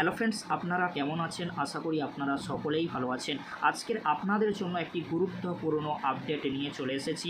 Hello friends আপনারা কেমন আছেন? আশা করি আপনারা সকলেই ভালো আছেন। আজকের আপনাদের জন্য একটি গুরুত্বপূর্ণ আপডেট নিয়ে চলে এসেছি।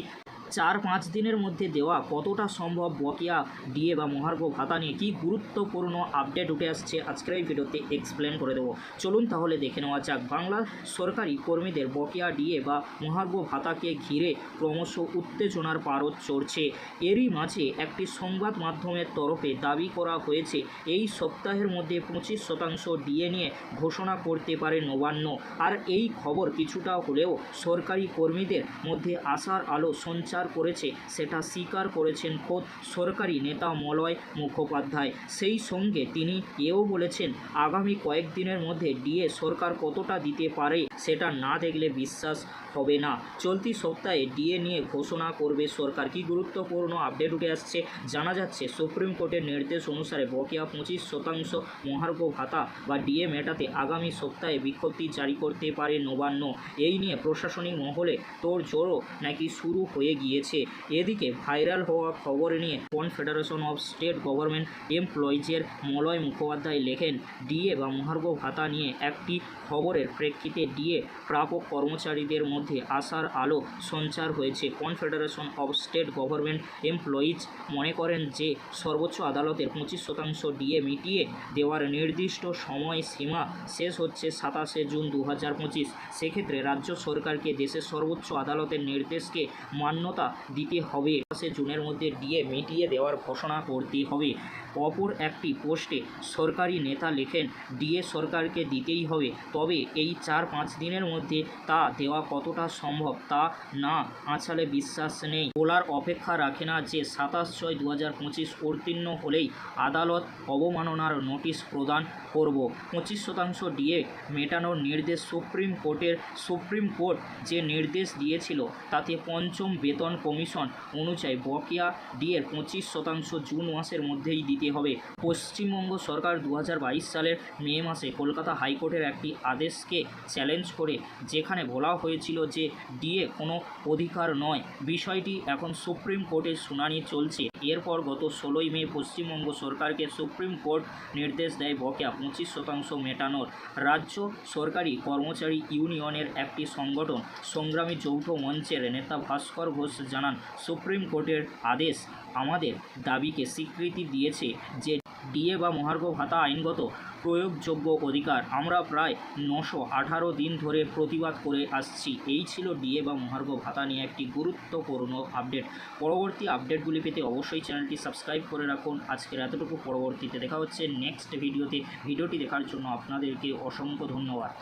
চার পাঁচ দিনের মধ্যে দেওয়া কতটা সম্ভব বকেয়া ডিএ বা মহার্ঘ ভাতা নিয়ে কী গুরুত্বপূর্ণ আপডেট উঠে আসছে আজকের এই ভিডিওতে এক্সপ্লেন করে দেবো। চলুন তাহলে দেখে নেওয়া যাক। বাংলা সরকারি কর্মীদের বকেয়া ডিএ বা মহার্ঘ ভাতাকে ঘিরে ক্রমশ উত্তেজনার পারদ চড়ছে। এরই মাঝে একটি সংবাদ মাধ্যমের তরফে দাবি করা হয়েছে, এই সপ্তাহের মধ্যে পঁচিশ শতাংশ ডিএ নিয়ে ঘোষণা করতে পারে নবান্ন। আর এই খবর কিছুটা হলেও সরকারি কর্মীদের মধ্যে আশার আলো সঞ্চার করেছে। সেটা স্বীকার করেছেন খোদ সরকারি নেতা মলয় মুখোপাধ্যায়। সেই সঙ্গে তিনি এও বলেছেন, আগামী কয়েকদিনের মধ্যে ডিএ সরকার কতটা দিতে পারে সেটা না দেখলে বিশ্বাস হবে না। চলতি সপ্তাহে ডিএ নিয়ে ঘোষণা করবে সরকার। কি গুরুত্বপূর্ণ আপডেট উঠে আসছে জানা যাচ্ছে, সুপ্রিম কোর্টের নির্দেশ অনুসারে বকেয়া পঁচিশ শতাংশ মহার্ঘ ভাতা বা ডিএ মেটাতে আগামী সপ্তাহে বিজ্ঞপ্তি জারি করতে পারে নবান্ন। এই নিয়ে প্রশাসনিক মহলে তোর জোরও নাকি শুরু হয়ে গিয়েছে। এদিকে ভাইরাল হওয়া খবর নিয়ে কনফেডারেশন অফ স্টেট গভর্নমেন্ট এমপ্লয়িজের মলয় মুখোপাধ্যায় লেখেন, ডিএ বা মহার্ঘ ভাতা নিয়ে একটি খবরের প্রেক্ষিতে ডিএ প্রাপক কর্মচারীদের মধ্যে আশার আলো সঞ্চার হয়েছে। Confederation of state government employees মনে করেন যে সর্বোচ্চ আদালতের পঁচিশ শতাংশ ডিএ মিটিয়ে দেওয়ার নির্দিষ্ট সময় সীমা শেষ হচ্ছে সাতাশে জুন দু হাজার পঁচিশ। সেক্ষেত্রে রাজ্য সরকারকে দেশের সর্বোচ্চ আদালতের নির্দেশকে মান্যতা দিতে হবে। সাতাশে জুনের মধ্যে ডিএ মিটিয়ে দেওয়ার ঘোষণা করতে হবে। অপর একটি পোস্টে সরকারি নেতা লেখেন, ডিএ সরকারকে দিতেই হবে। তবে এই চার পাঁচ দিনের মধ্যে তা দেওয়া কতটা সম্ভব তা না আঁচালে বিশ্বাস নেই। বলার অপেক্ষা রাখে না যে সাতাশ ছয় দু হাজার পঁচিশ উত্তীর্ণ হলেই আদালত অবমাননার নোটিশ প্রদান করব। পঁচিশ শতাংশ ডিএ মেটানোর নির্দেশ সুপ্রিম কোর্টের সুপ্রিম কোর্ট যে নির্দেশ দিয়েছিল, তাতে পঞ্চম বেতন কমিশন অনুযায়ী বকেয়া ডিএর পঁচিশ শতাংশ জুন মাসের মধ্যেই দিতে হবে। পশ্চিমবঙ্গ সরকার দু হাজার বাইশ সালের মে মাসে কলকাতা হাইকোর্টের একটি আদেশকে চ্যালেঞ্জ করে, যেখানে বলা হয়েছিল যে ডিএ কোনো অধিকার নয়। বিষয়টি এখন সুপ্রিম কোর্টের শুনানি চলছে। এরপর গত ষোলোই মে পশ্চিমবঙ্গ সরকারকে সুপ্রিম কোর্ট নির্দেশ দেয় বকেয়া পঁচিশ শতাংশ মেটানোর। রাজ্য সরকারি কর্মচারী ইউনিয়নের একটি সংগঠন, সংগ্রামী যৌথ মঞ্চের নেতা ভাস্কর ঘোষ জানান, সুপ্রিম কোর্টের আদেশ আমাদের দাবিকে স্বীকৃতি দিয়েছে। যে ডিএ বা মহার্ঘ ভাতা আইনগত প্রয়োগযোগ্য অধিকার, আমরা প্রায় নশো আঠারো দিন ধরে প্রতিবাদ করে আসছি। এই ছিল ডিএ বা মহার্ঘ ভাতা নিয়ে একটি গুরুত্বপূর্ণ আপডেট। পরবর্তী আপডেটগুলি পেতে অবশ্যই চ্যানেলটি সাবস্ক্রাইব করে রাখুন। আজকের এতটুকু। পরবর্তীতে দেখা হচ্ছে নেক্সট ভিডিওতে। ভিডিওটি দেখার জন্য আপনাদেরকে অসংখ্য ধন্যবাদ।